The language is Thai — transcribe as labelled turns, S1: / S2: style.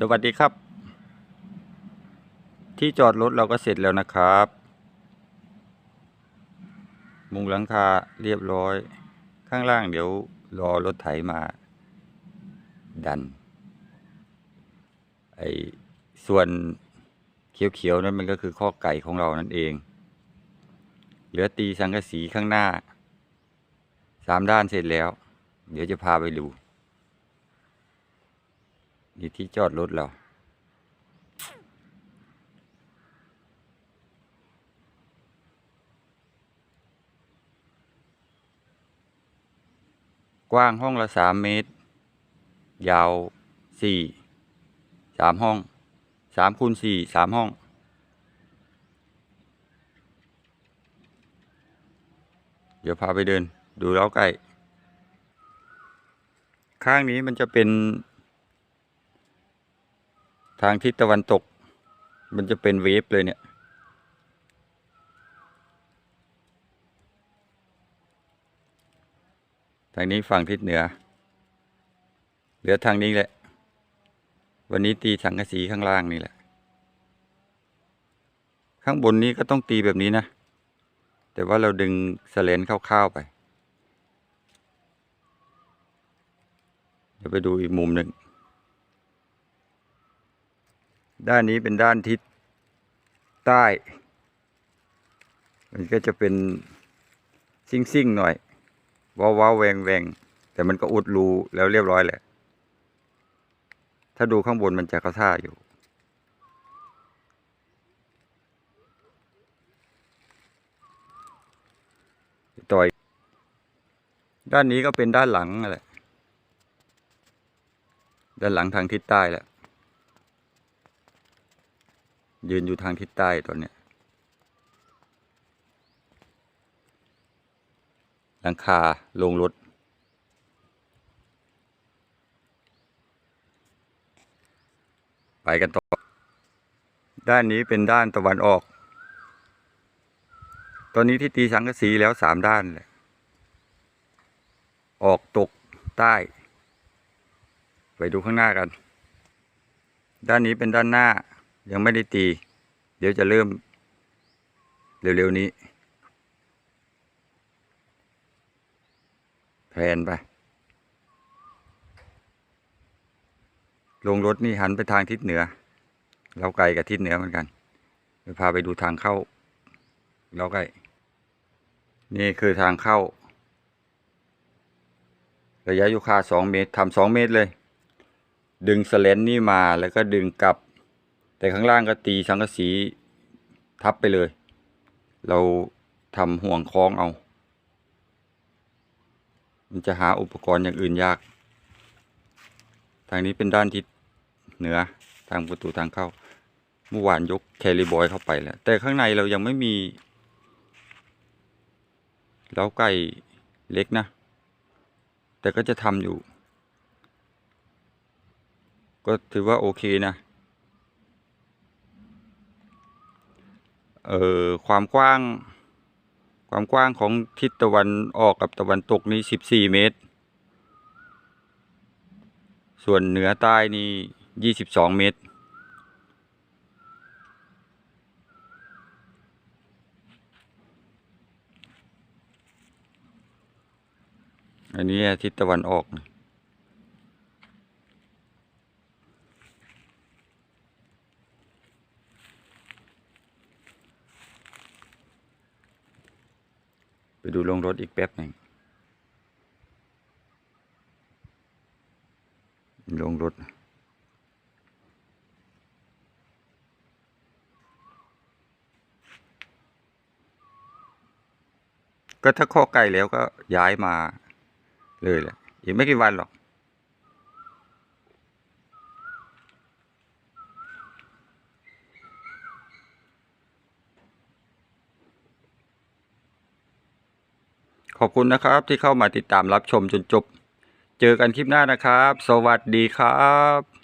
S1: สวัสดีครับ ที่จอดรถเราก็เสร็จแล้วนะครับ มุงหลังคาเรียบร้อย ข้างล่างเดี๋ยวรอรถไถมา ดัน ไอส่วนเขียวๆนั่นมันก็คือข้อไก่ของเรานั่นเอง เหลือตีสังกะสีข้างหน้าสามด้านเสร็จแล้ว เดี๋ยวจะพาไปดู นี่ที่จอดรถเรากว้างห้องละสามเมตร ยาวสี่สามห้องสามคูณสี่สามห้อง เดี๋ยวพาไปเดิน ดูเล้าไก่ ข้างนี้มันจะเป็น ทางทิศตะวันตก มันจะเป็นเวฟเลยเนี่ย ทางนี้ฝั่งทิศเหนือ เหลือทางนี้แหละ วันนี้ตีสังกะสีข้างล่างนี่แหละ ข้างบนนี้ก็ต้องตีแบบนี้นะ แต่ว่าเราดึงสเลนเข้าวๆไป เดี๋ยวไปดูอีกมุมหนึ่ง ด้านนี้เป็นด้านทิศใต้ มันก็จะเป็นซิ่งซิ่งๆหน่อย ว้าวว้าวแวงแวงแต่มันก็อุดรูแล้วเรียบร้อยแหละ ถ้าดูข้างบนมันจะเข้าท่าอยู่ ต่อยด้านนี้ก็เป็นด้านหลังนั่นแหละ ด้านหลังทางทิศใต้แหละ ยืนอยู่ทางทิศใต้ตอนเนี้ยหลังคาลงรถ ไปกันต่อ ด้านนี้เป็นด้านตะวันออก ตอนนี้ที่ตีสังกะสีแล้วสามด้านเลยออกตกใต้ ไปดูข้างหน้ากัน ด้านนี้เป็นด้านหน้า ยังไม่ได้ตี เดี๋ยวจะเริ่ม เร็ว ๆ นี้ แพนไป ลงรถนี่หันไปทางทิศเหนือ เราไกลกับทิศเหนือเหมือนกันไปพาไปดูทางเข้า เราไกลนี่คือทางเข้า ระยะยูคาสองเมตรทำสองเมตรเลย ดึงสเลนนี่มาแล้วก็ดึงกลับ แต่ข้างล่างก็ตีสังกะสีทับไปเลย เราทำห่วงคล้องเอา มันจะหาอุปกรณ์อย่างอื่นยาก ทางนี้เป็นด้านทิศเหนือทางประตูทางเข้า เมื่อวานยกแคริบอยเข้าไปแล้ว แต่ข้างในเรายังไม่มีเล้าไก่เล็กนะ แต่ก็จะทำอยู่ ก็ถือว่าโอเคนะ เอ่อความกว้าง ความกว้างของทิศตะวันออกกับตะวันตกนี่สิบสี่เมตร ส่วนเหนือใต้นี่ยี่สิบสองเมตร อันนี้ทิศตะวันออกนะไป ดูลงรถอีกแป๊บหนึ่งลงรถก็ถ้าข้อไก่แล้วก็ย้ายมาเลยแหละอีกไม่กี่วันหรอก ขอบคุณนะครับที่เข้ามาติดตามรับชมจนจบ เจอกันคลิปหน้านะครับ สวัสดีครับ